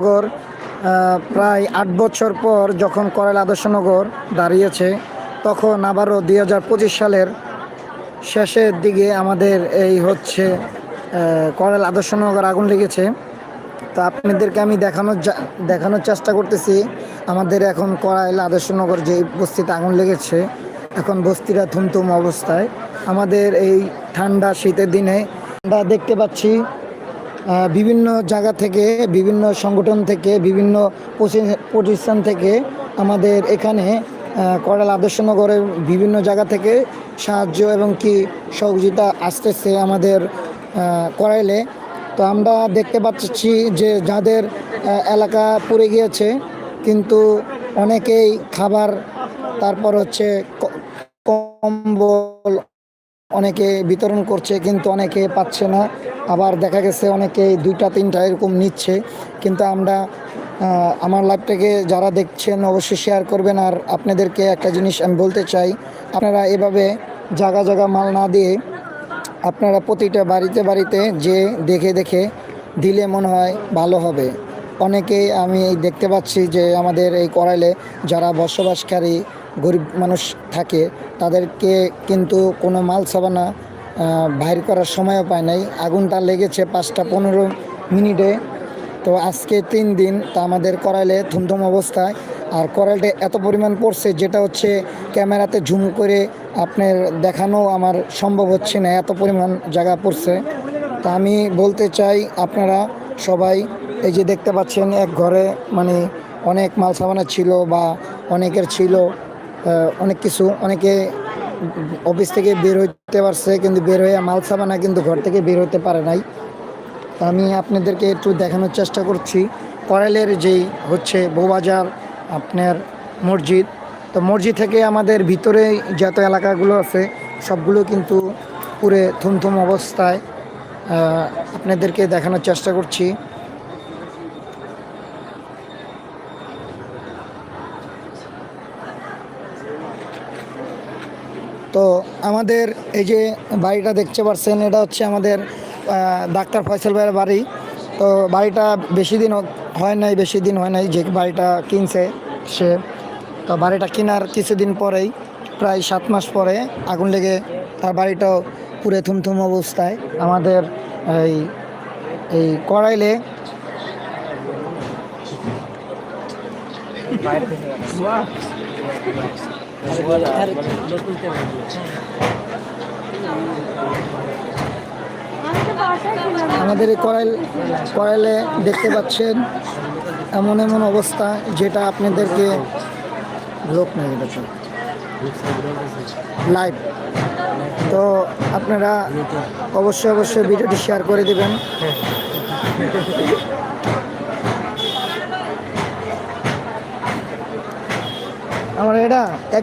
নগর প্রায় আট বছর পর যখন করাইল আদর্শনগর দাঁড়িয়েছে তখন আবারও দুই হাজার পঁচিশ সালের শেষের দিকে আমাদের এই হচ্ছে আহ, করাইল আদর্শনগর আগুন লেগেছে। তো আপনাদেরকে আমি দেখানোর দেখানোর চেষ্টা করতেছি আমাদের এখন করাইল আদর্শনগর যে বস্তিতে আগুন লেগেছে এখন বস্তিটা থুমথুম অবস্থায়। আমাদের এই ঠান্ডা শীতের দিনে আমরা দেখতে পাচ্ছি বিভিন্ন জায়গা থেকে, বিভিন্ন সংগঠন থেকে, বিভিন্ন প্রতিষ্ঠান থেকে আমাদের এখানে করাল আদর্শনগরের বিভিন্ন জায়গা থেকে সাহায্য এবং কি সহযোগিতা আসতেছে আমাদের করাইলে। তো আমরা দেখতে পাচ্ছি যে যাদের এলাকা পুড়ে গিয়েছে, কিন্তু অনেকেই খাবার, তারপর হচ্ছে কম্বল অনেকে বিতরণ করছে, কিন্তু অনেকে পাচ্ছে না। আবার দেখা গেছে অনেকে দুইটা, তিনটা এরকম নিচ্ছে। কিন্তু আমরা আমার লাইভটাকে যারা দেখছেন অবশ্যই শেয়ার করবেন। আর আপনাদেরকে একটা জিনিস আমি বলতে চাই, আপনারা এভাবে জায়গা জায়গা মাল না দিয়ে আপনারা প্রতিটা বাড়িতে বাড়িতে যে দেখে দেখে দিলে মনে হয় ভালো হবে। অনেকেই আমি দেখতে পাচ্ছি যে আমাদের এই করাইলে যারা বসবাসকারী গরিব মানুষ থাকে, তাদেরকে কিন্তু কোনো মাল সাবানা বাইর করার সময়ও পায় নাই। আগুনটা লেগেছে পাঁচটা পনেরো মিনিটে। তো আজকে তিন দিন তা আমাদের করাইলে থুমথুম অবস্থায়। আর করাইলটা এত পরিমাণ পড়ছে যেটা হচ্ছে ক্যামেরাতে ঝুম করে আপনার দেখানো আমার সম্ভব হচ্ছে না, এত পরিমাণ জায়গা পড়ছে। তা আমি বলতে চাই আপনারা সবাই, এই যে দেখতে পাচ্ছেন এক ঘরে মানে অনেক মাল সাবানা ছিল বা অনেকের ছিল অনেক কিছু, অনেকে অফিস থেকে বের হইতে পারছে কিন্তু বের হয়ে মাল সাবানা কিন্তু ঘর থেকে বের হতে পারে নাই। তা আমি আপনাদেরকে একটু দেখানোর চেষ্টা করছি। করাইলের যেই হচ্ছে বৌবাজার আপনার মসজিদ, তো মসজিদ থেকে আমাদের ভিতরে যত এলাকাগুলো আছে, সবগুলো কিন্তু পুরে থুমথুম অবস্থায় আপনাদেরকে দেখানোর চেষ্টা করছি তো আমাদের এই যে বাড়িটা দেখতে পাচ্ছেন এটা হচ্ছে আমাদের ডাক্তার ফয়সাল ভাইয়ের বাড়ি। তো বাড়িটা বেশি দিন হয় নাই, বেশি দিন হয় নাই যে বাড়িটা কিনছে সে। তো বাড়িটা কেনার কিছুদিন পরেই, প্রায় সাত মাস পরে আগুন লেগে তার বাড়িটাও পুরে থুমথুম অবস্থায়। আমাদের এই এই কড়াইলে আমাদের এই করাইল করাইলে দেখতে পাচ্ছেন এমন এমন অবস্থা যেটা আপনাদেরকে লোক নেই লাইভ তো। আপনারা অবশ্যই অবশ্যই ভিডিওটি শেয়ার করে দেবেন। আমার এটা এক